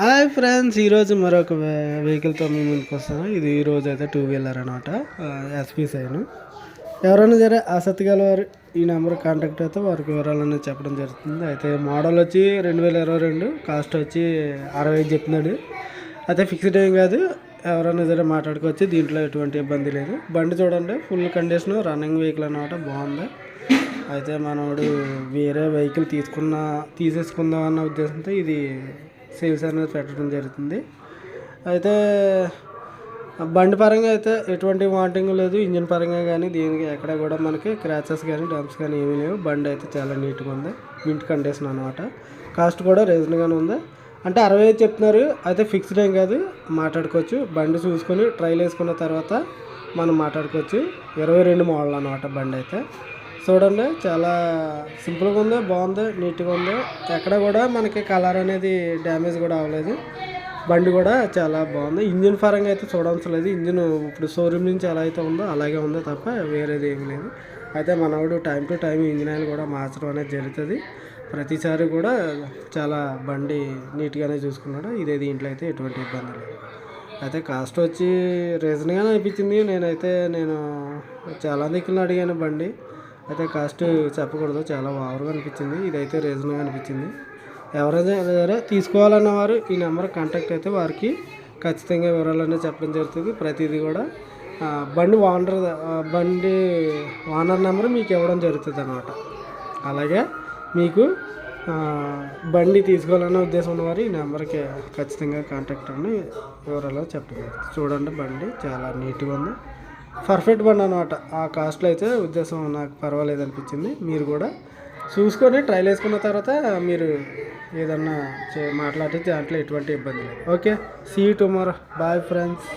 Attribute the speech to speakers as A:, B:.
A: Hi friends ఈరోజు మరొక వెహికల్తో మేము ముందుకు వస్తాను. ఇది ఈరోజు అయితే టూ వీలర్ అనమాట ఎస్పీ సైన్ ఎవరైనా సరే ఆసక్తి గల వారు ఈ నెంబర్ కాంటాక్ట్ అయితే వారికి వివరాలన్నీ చెప్పడం జరుగుతుంది. అయితే మోడల్ వచ్చి రెండు వేల ఇరవై రెండు కాస్ట్ వచ్చి అరవై ఐదు చెప్తున్నాడు. అయితే ఫిక్స్డ్ ఏం కాదు. ఎవరైనా సరే మాట్లాడుకోవచ్చు. దీంట్లో ఎటువంటి ఇబ్బంది లేదు. బండి చూడండి ఫుల్ కండిషన్ రన్నింగ్ వెహికల్ అనమాట బాగుంది. అయితే మనోడు వేరే వెహికల్ తీసుకున్న తీసేసుకుందాం అన్న ఉద్దేశంతో ఇది సేల్స్ అనేది పెట్టడం జరుగుతుంది. అయితే బండి పరంగా అయితే ఎటువంటి వాంటింగ్ లేదు. ఇంజిన్ పరంగా కానీ దీనికి ఎక్కడ కూడా మనకి క్రాచెస్ కానీ డంప్స్ కానీ ఏమీ లేవు. బండి అయితే చాలా నీట్గా ఉంది. మింట్ కండిషన్ అనమాట కాస్ట్ కూడా రీజన్గానే ఉంది. అంటే అరవై ఐదు చెప్తున్నారు. అయితే ఫిక్స్డ్ ఏం కాదు. మాట్లాడుకోవచ్చు. బండి చూసుకొని ట్రైల్ వేసుకున్న తర్వాత మనం మాట్లాడుకోవచ్చు. ఇరవై రెండు మోడల్ అనమాట బండి అయితే. చూడండి చాలా సింపుల్గా ఉంది బాగుంది నీట్గా ఉంది. ఎక్కడ కూడా మనకి కలర్ అనేది డ్యామేజ్ కూడా అవ్వలేదు. బండి కూడా చాలా బాగుంది. ఇంజిన్ పరంగా అయితే చూడవలసిన ఇంజిన్ ఇప్పుడు షోరూమ్ నుంచి ఎలా అయితే ఉందో అలాగే ఉందో తప్ప వేరేది ఏమి లేదు. అయితే మనవాడు time to time engine oil కూడా మార్చడం అనేది జరుగుతుంది. ప్రతిసారి కూడా చాలా బండి నీట్గానే చూసుకున్నాడు. ఇదే దీంట్లో అయితే ఎటువంటి ఇబ్బంది లేదు. అయితే కాస్ట్ వచ్చి రీజన్గానే అనిపించింది. నేనైతే నేను చాలా దిక్కులను అడిగాను బండి. అయితే కాస్ట్ చెప్పకూడదు చాలా ఓవర్గా అనిపించింది. ఇదైతే రీజన్గా అనిపించింది. ఎవరైనా సరే తీసుకోవాలన్న వారు ఈ నెంబర్ కాంటాక్ట్ అయితే వారికి ఖచ్చితంగా వివరాలన్నీ చెప్పడం జరుగుతుంది. ప్రతిదీ కూడా బండి ఓనర్ బండి ఓనర్ నెంబర్ మీకు ఇవ్వడం జరుగుతుంది అనమాట అలాగే మీకు బండి తీసుకోవాలనే ఉద్దేశం ఉన్నవారు ఈ నెంబర్కి ఖచ్చితంగా కాంటాక్ట్ అని వివరాలు చెప్పడం జరుగుతుంది. చూడండి బండి చాలా నీట్గా ఉంది. పర్ఫెక్ట్ బండి అనమాట ఆ కాస్ట్లో అయితే ఉద్దేశం నాకు పర్వాలేదు అనిపించింది. మీరు కూడా చూసుకొని ట్రైల్ వేసుకున్న తర్వాత మీరు ఏదన్నా చే- మాట్లాడితే దాంట్లో ఎటువంటి ఇబ్బంది లేదు. Okay see tomorrow bye friends